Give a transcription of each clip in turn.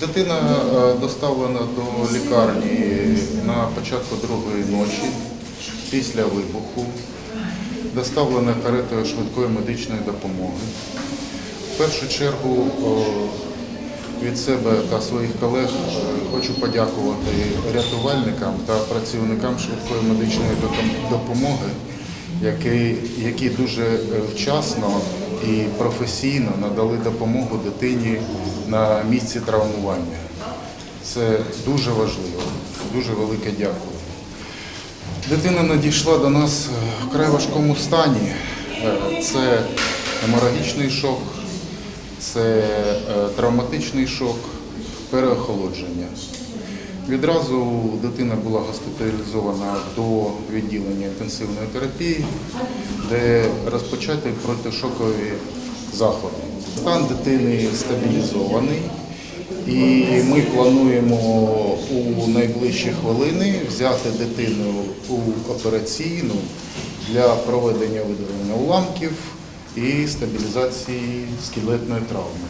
Дитина е, доставлена до лікарні на початку другої ночі після вибуху. Доставлена каретою швидкої медичної допомоги. В першу чергу від себе та своїх колег е, хочу подякувати рятувальникам та працівникам швидкої медичної допомоги, які, дуже е, вчасно і професійно надали допомогу дитині на місці травмування. Це дуже важливо, дуже велике дякую. Дитина надійшла до нас в вкрай важкому стані. Е, Це геморагічний шок, це е, травматичний шок, переохолодження. Відразу дитина була госпіталізована до відділення інтенсивної терапії, де розпочаті протишокові заходи. Стан дитини стабілізований, і ми плануємо у найближчі хвилини взяти дитину у операційну для проведення видалення уламків і стабілізації скелетної травми.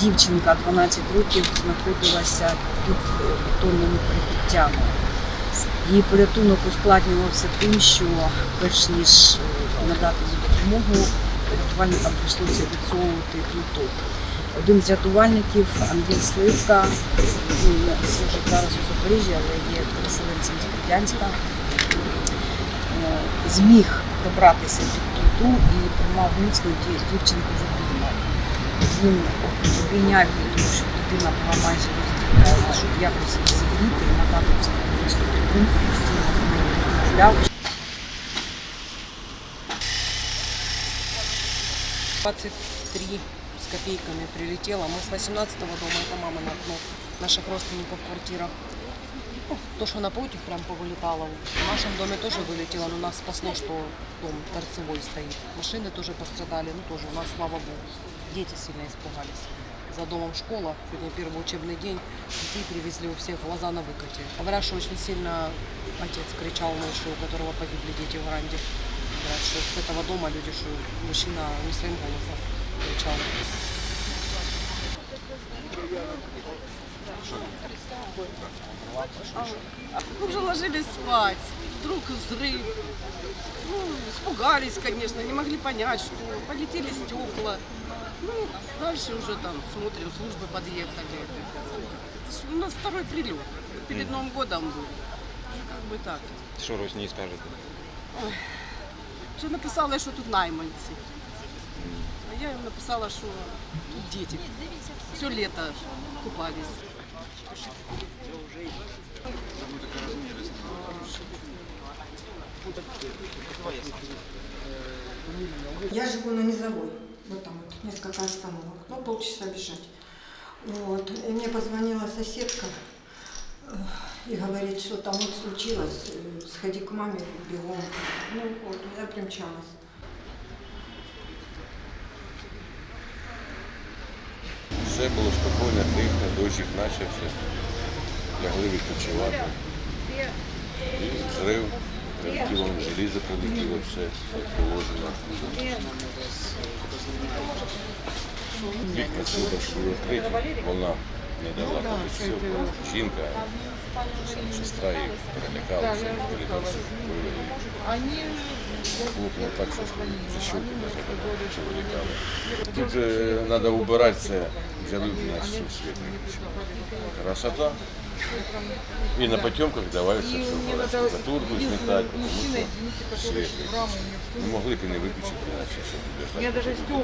Дівчинка 12 років знаходилася під е, бетонними прикриттями. Її порятунок ускладнювався тим, що перш ніж е, надати їй допомогу, рятувальникам прийшлося відсовувати плиту. Один з рятувальників, Андрій Сливка, він служить зараз у Запоріжжі, але є переселенцем з Бердянська, е, зміг пробратися під плиту і тримав міцно дівчинку в обіймах. Він обійняв її, тому що дитина була майже розділена, щоб якось її зігріти і надати психологічну підтримку, постійно з нею розмовляв. 23 с копейками прилетело. Мы с 18 дома, это мама на окно наших родственников в квартирах. Ну, то, что на путях прям повылетало. В нашем доме тоже вылетело, но нас спасло, что дом торцевой стоит. Машины тоже пострадали, ну тоже у нас, слава богу. Дети сильно испугались. За домом школа, сегодня первый учебный день, детей привезли у всех глаза на выкате. Говорят, что очень сильно отец кричал ночью, у которого погибли дети в Ранде. Говорят, что с этого дома люди, что мужчина не своим голосом кричал. Мы уже ложились спать. Вдруг взрыв. Ну, испугались, конечно, не могли понять, что полетели стекла. Ну, дальше уже там смотрим, службы подъехали. Это ж У нас второй прилет. Перед Новым годом был. Как бы так. Що Росні скажете? Вже написала, що тут найманці. А я їм написала, що тут діти. Все лето купались. Я живу на Низовой, Вот там вот, несколько остановок, ну полчаса бежать. Вот. И мне позвонила соседка э, и говорит, что там вот случилось, э, сходи к маме бегом. Ну вот, я примчалась. Все було спокійно, тихо, дощик почався, лягли відпочивати. І взрив, прилетіло желізо, прилетіло все, положено. Вікна сюди були відкриті, вона не дала все. Жінка, сестра її перелякалася, в вивели. Хлопнуло так, що защелки навіть вилітали. Тут треба убирати це, взяли у нас світ. Красота. І на потемках давали все сметать, Штукатурку змітати, тому що світ виключили. Не могли бы не выключить иначе, що буде. Я даже стекла.